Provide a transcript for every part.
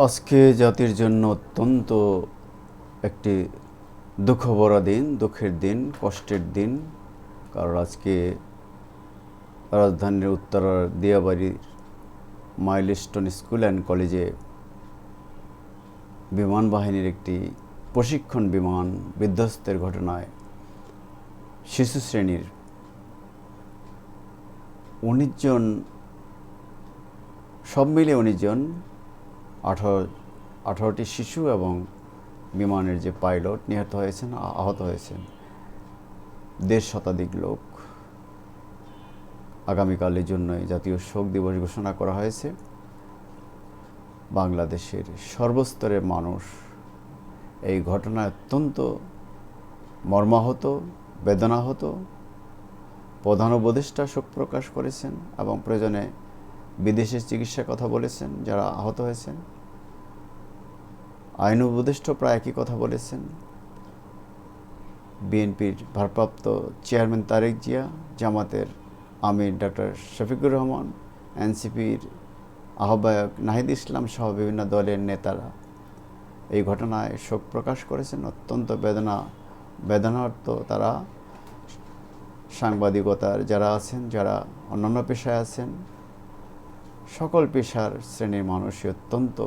আজকে জাতির জন্য অত্যন্ত একটি দুঃখ ভরা দিন, দুঃখের দিন, কষ্টের দিন। কারণ আজকে রাজধানীর উত্তরার দিয়াবাড়ির মাইলস্টোন স্কুল অ্যান্ড কলেজে বিমান বাহিনীর একটি প্রশিক্ষণ বিমান বিধ্বস্তের ঘটনায় শিশু শ্রেণির উনিশ জন, সব মিলে উনিশ জন আঠারো, আঠারোটি শিশু এবং বিমানের যে পাইলট নিহত হয়েছেন আহত হয়েছেন দেড় শতাধিক লোক। আগামীকালের জন্যই জাতীয় শোক দিবস ঘোষণা করা হয়েছে। বাংলাদেশের সর্বস্তরের মানুষ এই ঘটনায় অত্যন্ত মর্মাহত, বেদনাহত প্রধান উপদেষ্টা শোক প্রকাশ করেছেন এবং প্রয়োজনে বিদেশে চিকিৎসার কথা বলেছেন, যারা আহত হয়েছেন। আইন উপদেষ্টা প্রায় একই কথা বলেছেন। বিএনপির ভারপ্রাপ্ত চেয়ারম্যান তারেক জিয়া, জামাতের আমির ডক্টর শফিকুর রহমান, এনসিপির আহ্বায়ক নাহিদ ইসলাম সহ বিভিন্ন দলের নেতারা এই ঘটনায় শোক প্রকাশ করেছেন। অত্যন্ত বেদনা বেদনার্থ তারা সাংবাদিকতার যারা আছেন, যারা অন্যান্য পেশায় আছেন সকল পেশার শ্রেণির মানুষই অত্যন্ত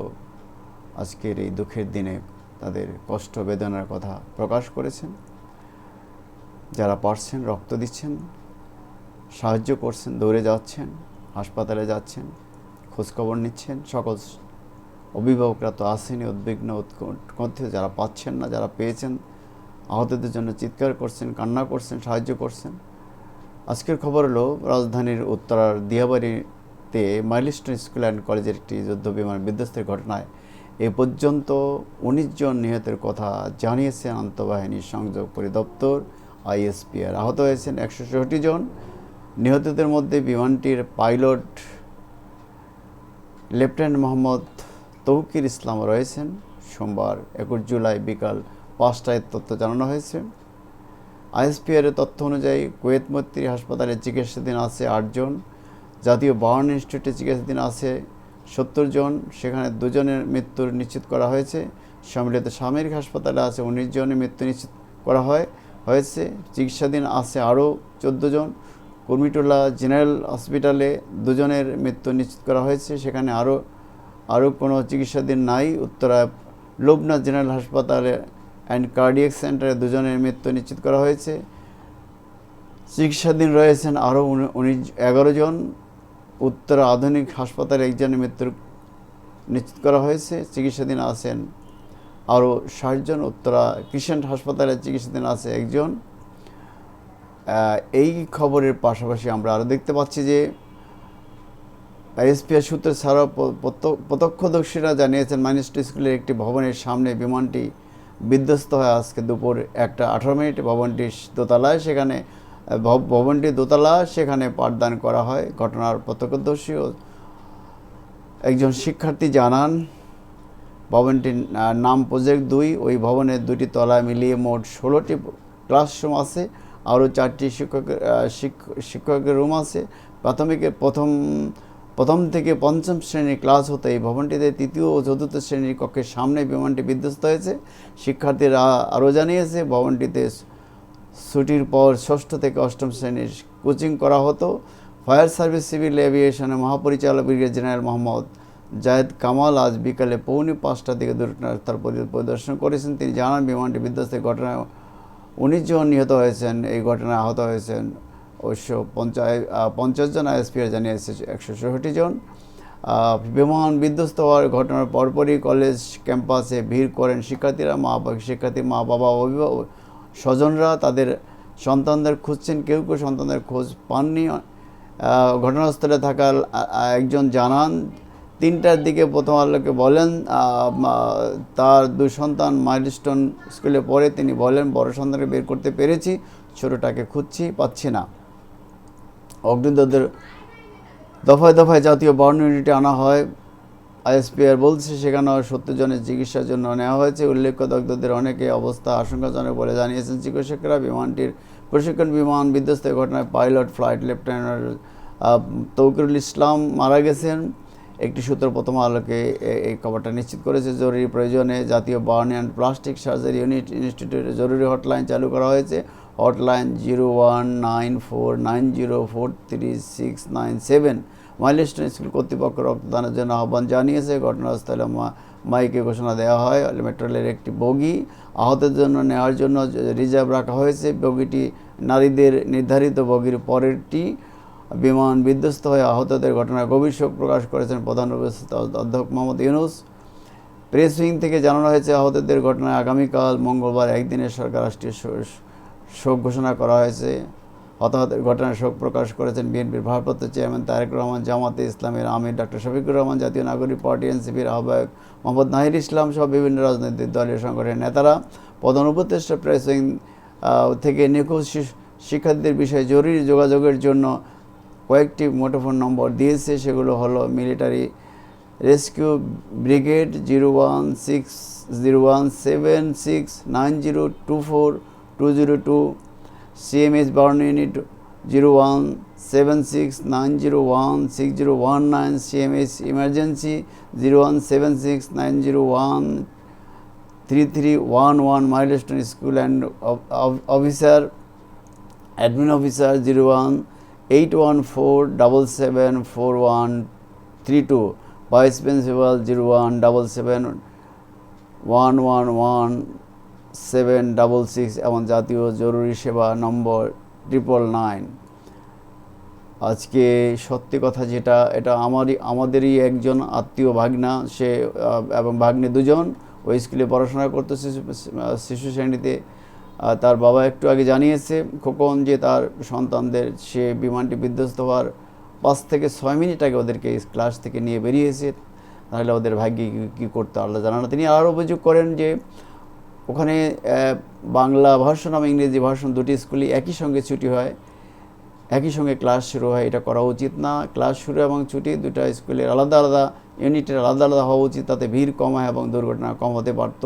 আজকের এই দুঃখের দিনে তাদের কষ্ট বেদনার কথা প্রকাশ করেছেন। যারা পারছেন, রক্ত দিচ্ছেন, সাহায্য করছেন, দৌড়ে যাচ্ছেন, হাসপাতালে যাচ্ছেন, খোঁজখবর নিচ্ছেন, সকল অভিভাবকরা তো আসেনি উদ্বিগ্ন, উৎকণ্ঠ, যারা পাচ্ছেন না, যারা পেয়েছেন, আহতদের জন্য চিৎকার করছেন, কান্না করছেন, সাহায্য করছেন। আজকের খবর হলো, রাজধানীর উত্তরার দিয়াবাড়িতে মাইলস্টোন স্কুল অ্যান্ড কলেজের একটি যুদ্ধ বিমান বিধ্বস্তের ঘটনায় এ পর্যন্ত উনিশ জন নিহতের কথা জানিয়েছেন আন্তঃবাহিনী সংযোগ পরিদপ্তর আইএসপিআর আহত হয়েছেন একশো ষোলোটি জন। নিহতদের মধ্যে বিমানটির পাইলট লেফটেন্যান্ট মোহাম্মদ তৌকির ইসলাম রয়েছেন। সোমবার একুশ জুলাই বিকাল পাঁচটায় তথ্য জানানো হয়েছে। আইএসপিআর তথ্য অনুযায়ী কুয়েত মৈত্রী হাসপাতালে চিকিৎসাধীন আছে আটজন জাতীয় বার্ন ইনস্টিটিউটে চিকিৎসাধীন আছে সত্তর জন, সেখানে দুজনের মৃত্যুর নিশ্চিত করা হয়েছে। সম্মিলিত সামরিক হাসপাতালে আছে উনিশ জনের মৃত্যু নিশ্চিত করা হয়, হয়েছে। চিকিৎসাধীন আছে আরও চোদ্দ জন। কুর্মিটোলা জেনারেল হসপিটালে দুজনের মৃত্যু নিশ্চিত করা হয়েছে, সেখানে আরও আরও কোনো চিকিৎসাধীন নাই। উত্তরা লোকনাথ জেনারেল হাসপাতালে অ্যান্ড কার্ডিয়াক সেন্টারে দুজনের মৃত্যু নিশ্চিত করা হয়েছে। চিকিৎসাধীন রয়েছেন আরও উনিশ, এগারো জন। উত্তর আধুনিক হাসপাতালে একজনের মৃত্যু নিশ্চিত করা হয়েছে। চিকিৎসাধীন আছেন আরও ষাটজন উত্তরা কৃষাণ হাসপাতালে চিকিৎসাধীন আছে একজন। এই খবরের পাশাপাশি আমরা আরও দেখতে পাচ্ছি যে আইএসপিআর সূত্রে প্রত্য- প্রত্যক্ষদর্শীরা জানিয়েছেন, মাইনিস্ট স্কুলের একটি ভবনের সামনে বিমানটি বিধ্বস্ত হয় আজকে দুপুর একটা আঠারো মিনিট। ভবনটি দোতলায় সেখানে ভবনটি দোতলা, সেখানে পাঠদান করা হয়। ঘটনার প্রত্যক্ষদর্শী একজন শিক্ষার্থী জানান, ভবনটির নাম প্রজেক্ট দুই। ওই ভবনের দুটি তলা মিলিয়ে মোট ষোলোটি ক্লাসরুম আছে, আরও চারটি শিক্ষকের শিক্ষকের রুম আছে। প্রাথমিকের প্রথম প্রথম থেকে পঞ্চম শ্রেণির ক্লাস হতে এই ভবনটিতে তৃতীয় ও চতুর্থ শ্রেণির কক্ষের সামনে বিমানটি বিধ্বস্ত হয়েছে। শিক্ষার্থীরা আরও জানিয়েছে, ভবনটিতে ছুটির পর ষষ্ঠ থেকে অষ্টম শ্রেণির কোচিং করা হতো। ফায়ার সার্ভিস, সিভিল এভিয়েশনের মহাপরিচালক ব্রিগেড জেনারেল মোহাম্মদ জায়েদ কামাল আজ বিকালে পৌনে পাঁচটার দিকে পরি- পরিদর্শন করেছেন। তিনি জানান, বিমানটি বিধ্বস্তের ঘটনায় উনিশ জন নিহত হয়েছেন। এই ঘটনায় আহত হয়েছেন অবশ্য পঞ্চাশ পঞ্চাশ জন আইএসপিআর জানিয়েছে একশো ষোলোটি জন। বিমান বিধ্বস্ত হওয়ার ঘটনার পরপরই কলেজ ক্যাম্পাসে ভিড় করেন শিক্ষার্থীরা। মা শিক্ষার্থী মা বাবা অভিভাবক স্বজনরা তাদের সন্তানদের খুঁজছেন, কেউ কেউ সন্তানদের খোঁজ পাননি। ঘটনাস্থলে থাকা একজন জানান, তিনটার দিকে প্রথম আলোকে বলেন তার দুই সন্তান মাইলস্টোন স্কুলে পড়ে, তিনি বলেন, বড় সন্তানকে বের করতে পেরেছি, ছোটোটাকে খুঁজছি, পাচ্ছি না। অগ্নিদগ্ধের দফায় দফায় জাতীয় বর্ণ ইউনিটে আনা হয়। আইএসপিআর বলছে, সেখানেও সত্তর জনের চিকিৎসার জন্য নেওয়া হয়েছে। উল্লেখ্য, দগ্ধদের অনেকে অবস্থা আশঙ্কাজনক বলে জানিয়েছেন চিকিৎসকরা। বিমানটির প্রশিক্ষণ বিমান বিধ্বস্তের ঘটনায় pilot, flight lieutenant Tauqirul Islam মারা গেছেন। একটি সূত্র প্রথম আলোকে এই খবরটা নিশ্চিত করেছে। জরুরি প্রয়োজনে জাতীয় burn and plastic surgery unit ইনস্টিটিউটে জরুরি হটলাইন চালু করা হয়েছে। Hotline zero one nine four nine zero four three six nine seven. Milestone school কর্তৃপক্ষ রক্তদানের জন্য আহ্বান জানিয়েছে। ঘটনাস্থলে মাইকে ঘোষণা দেওয়া হয়। মেট্রো রেলের একটি বগি আহতের জন্য নেওয়ার জন্য রিজার্ভ রাখা হয়েছে। বগিটি নারীদের নির্ধারিত বগির পরেরটি বিমান বিধ্বস্ত হয়ে আহতদের ঘটনায় গভীর শোক প্রকাশ করেছেন প্রধান অধ্যক্ষ মোহাম্মদ ইউনুস। প্রেস উইং থেকে জানানো হয়েছে, আহতদের ঘটনায় আগামীকাল মঙ্গলবার একদিনের সরকার রাষ্ট্রীয় শোক ঘোষণা করা হয়েছে। হতাহতের ঘটনায় শোক প্রকাশ করেছেন বিএনপির ভারপ্রাপ্ত চেয়ারম্যান তারেক রহমান, জামাতে ইসলামের আমির ডক্টর শফিকুর রহমান, জাতীয় নাগরিক পার্টি এনসিপির আহ্বায়ক মোহাম্মদ নাহির ইসলাম সহ বিভিন্ন রাজনৈতিক দলীয় সংগঠনের নেতারা, প্রধান উপদেষ্টা প্রেস থেকে নিখোঁজ শিক্ষার্থীদের বিষয়ে জরুরি যোগাযোগের জন্য কয়েকটি মুঠোফোন নম্বর দিয়েছে। সেগুলো হলো military rescue brigade zero one six zero one seven six nine zero two four two zero two CMS burn unit zero one seven six nine zero one six zero one nine CMS emergency zero one seven six nine zero one three three one one Milestone school and officer admin officer zero one eight one four double seven four one three two vice principal zero one double seven one one one seven double six এবং জাতীয় জরুরি সেবা নম্বর triple nine আজকে সত্যি কথা যেটা, এটা আমারই, আমাদেরই একজন আত্মীয় ভাগনা, সে এবং ভাগ্নে দুজন ওই স্কুলে পড়াশোনা করতো শিশু শিশু শ্রেণীতে। তার বাবা একটু আগে জানিয়েছে খোকন যে তার সন্তানদের, সে বিমানটি বিধ্বস্ত হওয়ার পাঁচ থেকে ছয় মিনিট আগে ওদেরকে ক্লাস থেকে নিয়ে বেরিয়েছে। তাহলে ওদের ভাগ্যে কী- করতে আল্লাহ জানানো তিনি আরও অভিযোগ করেন যে ওখানে বাংলা ভার্সন এবং ইংরেজি ভার্সন দুটি স্কুলই একই সঙ্গে ছুটি হয়, একই সঙ্গে ক্লাস শুরু হয়, এটা করা উচিত না। ক্লাস শুরু এবং ছুটি দুটো স্কুলের আলাদা আলাদা ইউনিটের আলাদা আলাদা হওয়া উচিত, তাতে ভিড় কম হয় এবং দুর্ঘটনা কম হতে পারত।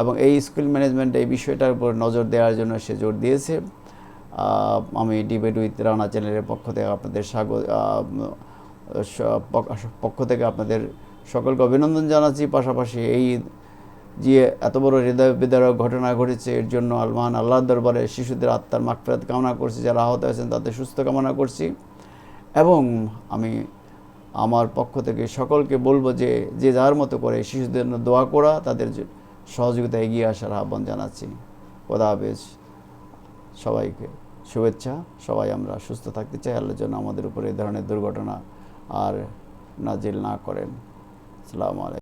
এবং এই স্কুল ম্যানেজমেন্ট এই বিষয়টার উপর নজর দেওয়ার জন্য সে জোর দিয়েছে। আমি ডিবেট উইথ রানা চ্যানেলের পক্ষ থেকে আপনাদের স্বাগত পক্ষ থেকে আপনাদের সকলকে অভিনন্দন জানাচ্ছি। পাশাপাশি এই যে এত বড় হৃদয় বিদারক ঘটনা ঘটেছে, এর জন্য আলমান আল্লাহর দরবারে শিশুদের আত্মার মাগফিরাত কামনা করছি, যারা আহত হয়েছেন তাদের সুস্থ কামনা করছি। এবং আমি আমার পক্ষ থেকে সকলকে বলব যে যে যার মতো করে শিশুদের জন্য দোয়া করা, তাদের সহযোগিতা এগিয়ে আসার আহ্বান জানাচ্ছি। খোদা হাফেজ। সবাইকে শুভেচ্ছা। সবাই আমরা সুস্থ থাকতে চাই, আল্লাহর জন্য আমাদের উপরে এই ধরনের দুর্ঘটনা আর নাজিল না করেন। আসসালামু আলাইকুম।